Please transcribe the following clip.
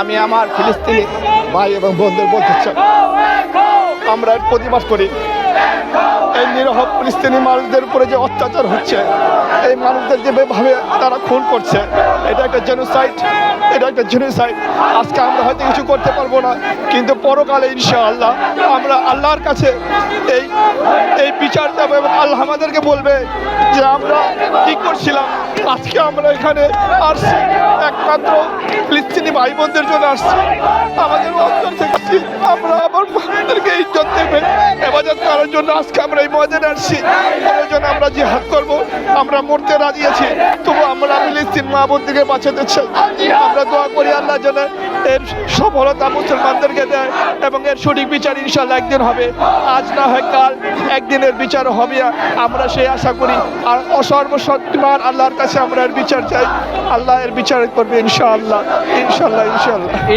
আমি আমার ফিলিস্তিনি ভাই এবং বন্ধুদের বলতে চাই। আমরা প্রতিবাদ করি। এই নিরহ ফিলিস্তিনি মানুষদের উপরে যে অত্যাচার হচ্ছে, এই মানুষদের যেভাবে তারা খুন করছে, এটা একটা জেনোসাইড এটা একটা জেনোসাইড আজকে আমরা হয়তো কিছু করতে পারব না, কিন্তু পরকালে ইনশাআল্লাহ আমরা আল্লাহর কাছে এই এই বিচার দেবো এবং আল্লাহ আমাদেরকে বলবে যে আমরা কি করছিলাম, আজকে আমরা এখানে আসছি একমাত্র ফিলিস্তিনি ভাই বোনদের জন্য আসছি। আমাদের অন্তর থেকে। আমরা আমার ভাইদেরকে ইজ্জত দেবে। হেফাজত করার জন্য আজকে আমরা এই ময়দানে আসছি। আমরা যে করব। আমরা মরতে রাজি আছি। তবু আমরা ফিলিস্তিন মা বোনদেরকে বাঁচাতে চাই। আমরা দোয়া করি আল্লাহ যেন এর সফলতা মুসলমানদেরকে দেয় এবং এর সঠিক বিচার ইনশাল্লাহ একদিন হবে। আজ না হয় কাল, একদিনের বিচার হবে। আমরা সেই আশা করি। আর অসর্বশক্তিমান আল্লাহর কাছে আমরা এর বিচার চাই। আল্লাহ এর বিচার করবে ইনশাআল্লাহ। ইনশাল্লাহ ইনশাল্লাহ